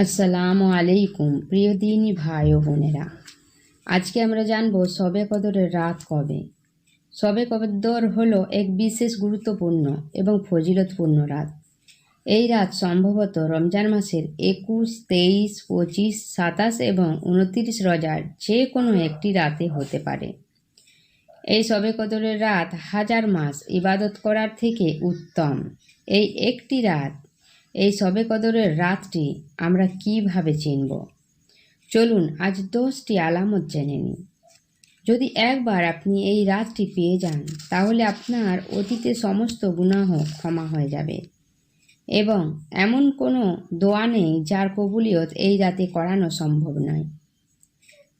আসসালামু আলাইকুম, প্রিয় দিনী ভাই ও বোনেরা। আজকে আমরা জানব সবে কদরের রাত কবে। সবে কদর হলো এক বিশেষ গুরুত্বপূর্ণ এবং ফজিলতপূর্ণ রাত। এই রাত সম্ভবত রমজান মাসের একুশ, তেইশ, পঁচিশ, সাতাশ এবং উনত্রিশ রজার যে কোনো একটি রাতে হতে পারে। এই সবে কদরের রাত হাজার মাস ইবাদত করার থেকে উত্তম। এই একটি রাত এই সবে কদরের রাতটি আমরা কীভাবে চিনব? চলুন, আজ দশটি আলামত জেনে নিই। যদি একবার আপনি এই রাতটি পেয়ে যান, তাহলে আপনার অতীতে সমস্ত গুনাহ ক্ষমা হয়ে যাবে। এবং এমন কোনো দোয়া নেই যার কবুলিয়ত এই রাতে করানো সম্ভব নয়।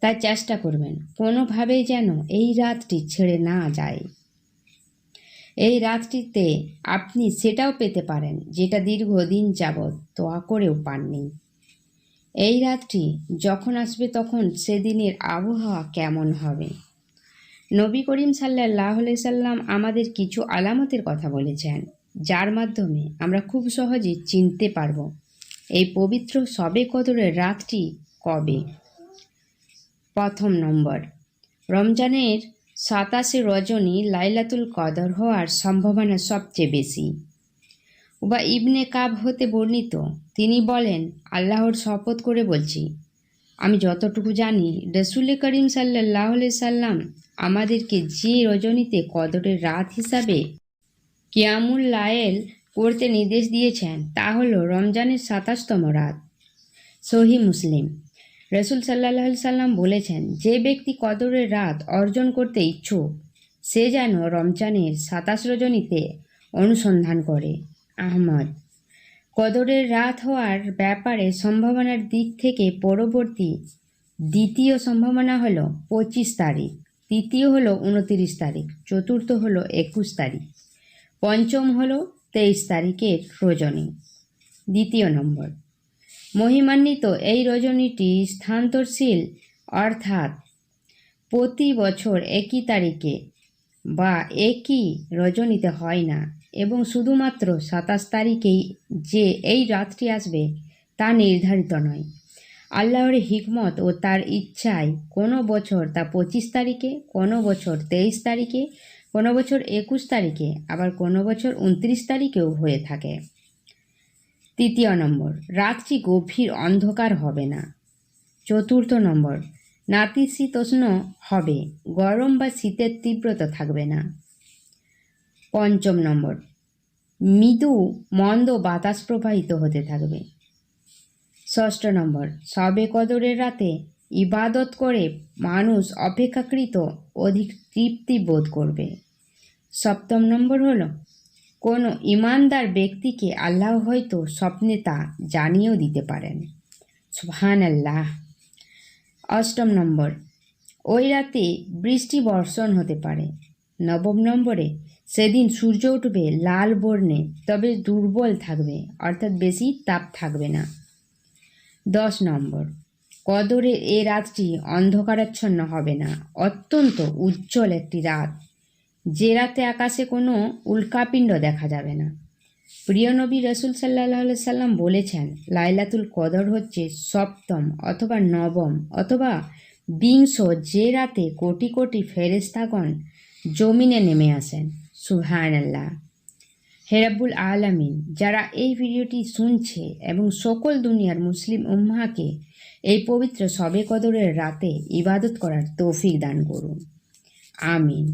তাই চেষ্টা করবেন, কোনোভাবেই যেন এই রাতটি ছেড়ে না যায়। এই রাতটিতে আপনি সেটাও পেতে পারেন, যেটা দীর্ঘদিন যাবৎ দোয়া করেও পাননি। এই রাতটি যখন আসবে তখন সেদিনের আবহাওয়া কেমন হবে? নবী করিম সাল্লাহ সাল্লাম আমাদের কিছু আলামতের কথা বলেছেন, যার মাধ্যমে আমরা খুব সহজে চিনতে পারব এই পবিত্র সবে কদরের রাতটি কবে। প্রথম নম্বর, রমজানের সাতাশে রজনী লাইলাতুল কদর হওয়ার সম্ভাবনা সবচেয়ে বেশি। বা ইবনে কাব হতে বর্ণিত, তিনি বলেন, আল্লাহর শপথ করে বলছি, আমি যতটুকু জানি রসুল করিম সাল্লাহ সাল্লাম আমাদেরকে যে রজনীতে কদরের রাত হিসাবে কিয়ামুল লায়েল করতে নির্দেশ দিয়েছেন, তা হল রমজানের সাতাশতম রাত। সহি মুসলিম রসুল সাল্লাহ সাল্লাম বলেছেন, যে ব্যক্তি কদরের রাত অর্জন করতে ইচ্ছুক, সে যেন রমজানের সাতাশ রজনীতে অনুসন্ধান করে। আহমদ, কদরের রাত হওয়ার ব্যাপারে সম্ভাবনার দিক থেকে পরবর্তী দ্বিতীয় সম্ভাবনা হলো পঁচিশ তারিখ, তৃতীয় হলো উনতিরিশ তারিখ, চতুর্থ হলো একুশ তারিখ, পঞ্চম হলো তেইশ তারিখের রজনী। দ্বিতীয় নম্বর মহিমান্বিত এই রজনীটি স্থানান্তরশীল অর্থাৎ প্রতি বছর একই তারিখে বা একই রজনীতে হয় না এবং শুধুমাত্র সাতাশ তারিখেই যে এই রাতটি আসবে তা নির্ধারিত নয়। আল্লাহর হিকমত ও তার ইচ্ছায় কোনো বছর তা পঁচিশ তারিখে, কোনো বছর তেইশ তারিখে, কোনো বছর একুশ তারিখে, আবার কোনো বছর উনত্রিশ তারিখেও হয়ে থাকে। তৃতীয় নম্বর রাতটি গভীর অন্ধকার হবে না। চতুর্থ নম্বর নাতিশীতোষ্ণ হবে, গরম বা শীতের তীব্রতা থাকবে না। পঞ্চম নম্বর, মৃদু, মন্দ বাতাস প্রবাহিত হতে থাকবে। ষষ্ঠ নম্বর, সবে কদরের রাতে ইবাদত করে মানুষ অপেক্ষাকৃত অধিক তৃপ্তি বোধ করবে। সপ্তম নম্বর হলো কোনো ইমানদার ব্যক্তিকে আল্লাহ হয়তো স্বপ্নে তা জানিয়েও দিতে পারেন। সুহান আল্লাহ অষ্টম নম্বর। ওই রাতে বৃষ্টি বর্ষণ হতে পারে। নবম নম্বরে সেদিন সূর্য উঠবে লাল বর্ণে, তবে দুর্বল থাকবে, অর্থাৎ বেশি তাপ থাকবে না। দশ নম্বর। কদরের এ রাতটি অন্ধকারাচ্ছন্ন হবে না, অত্যন্ত উজ্জ্বল একটি রাত। যে রাতে আকাশে কোনো উল্কাপিণ্ড দেখা যাবে না। প্রিয় নবী রসুল সাল্লাহ সাল্লাম বলেছেন, লাইলাতুল কদর হচ্ছে সপ্তম অথবা নবম অথবা বিংশ যে রাতে কোটি কোটি ফেরেস্তাগণ জমিনে নেমে আসেন। সুহান আল্লাহ হেরাবুল আলামিন, যারা এই ভিডিওটি শুনছে এবং সকল দুনিয়ার মুসলিম উম্মাকে এই পবিত্র সবে কদরের রাতে ইবাদত করার তৌফিক দান করুন। আমিন।